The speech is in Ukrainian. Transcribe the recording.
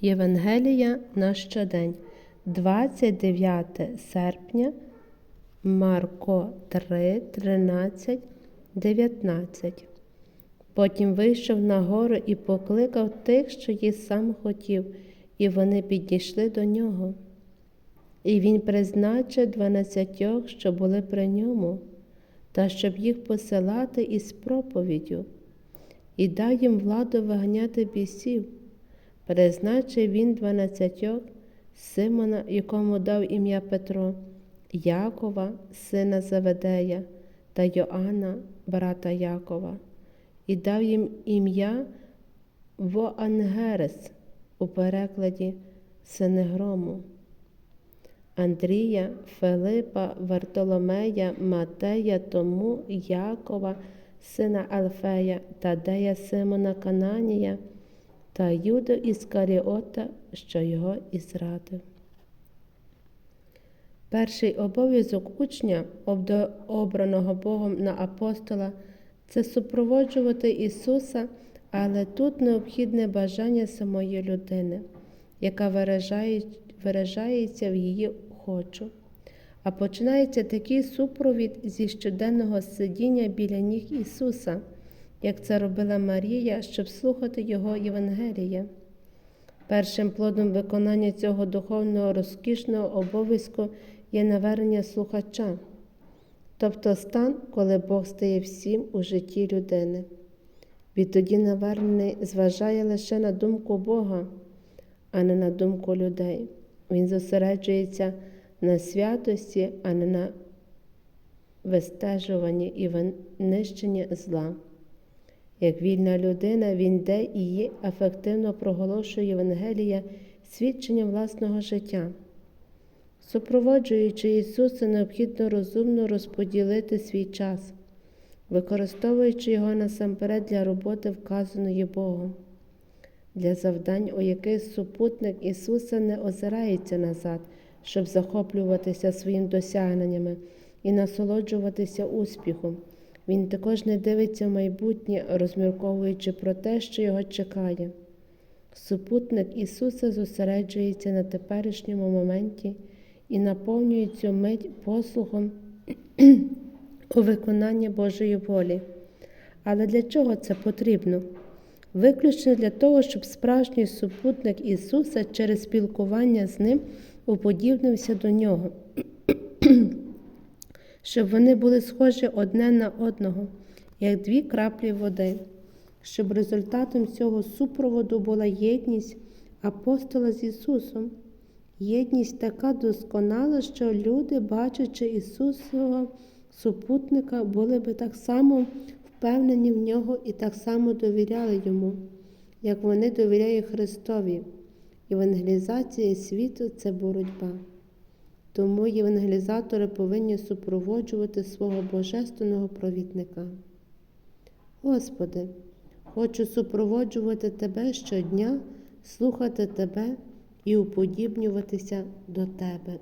Євангелія на щодень, 29 серпня, Марко 3, 13, 19. Потім вийшов на гору і покликав тих, що й сам хотів, і вони підійшли до нього. І він призначив дванадцятьох, що були при ньому, та щоб їх посилати із проповіддю, і дав їм владу виганяти бісів. Призначив він дванадцятьох Симона, якому дав ім'я Петро, Якова, сина Заведея, та Йоанна, брата Якова, і дав їм ім'я Воангерес у перекладі Сини Грому. Андрія, Филипа, Вартоломея, Матея, Тому, Якова, сина Алфея, Тадея Симона Кананія та Юда Іскаріота, що його і зрадив. Перший обов'язок учня, обраного Богом на апостола, це супроводжувати Ісуса, але тут необхідне бажання самої людини, яка виражає, виражається в її хочу. А починається такий супровід зі щоденного сидіння біля ніг Ісуса, як це робила Марія, щоб слухати Його Євангелія. Першим плодом виконання цього духовного розкішного обов'язку є навернення слухача, тобто стан, коли Бог стає всім у житті людини. Відтоді навернений зважає лише на думку Бога, а не на думку людей. Він зосереджується на святості, а не на вистежуванні і винищенні зла. Як вільна людина, він де і є ефективно проголошує Євангелія свідченням власного життя. Супроводжуючи Ісуса, необхідно розумно розподілити свій час, використовуючи його насамперед для роботи, вказаної Богом, для завдань, у яких супутник Ісуса не озирається назад, щоб захоплюватися своїм досягненнями і насолоджуватися успіхом. Він також не дивиться в майбутнє, розмірковуючи про те, що його чекає. Супутник Ісуса зосереджується на теперішньому моменті і наповнює цю мить послухом у виконанні Божої волі. Але для чого це потрібно? Виключно для того, щоб справжній супутник Ісуса через спілкування з Ним уподібнився до Нього щоб вони були схожі одне на одного, як дві краплі води, щоб результатом цього супроводу була єдність апостола з Ісусом. Єдність така досконала, що люди, бачачи Ісусового супутника, були би так само впевнені в нього і так само довіряли Йому, як вони довіряють Христові. Евангелізація світу це боротьба. Тому євангелізатори повинні супроводжувати свого божественного провідника. Господи, хочу супроводжувати Тебе щодня, слухати Тебе і уподібнюватися до Тебе.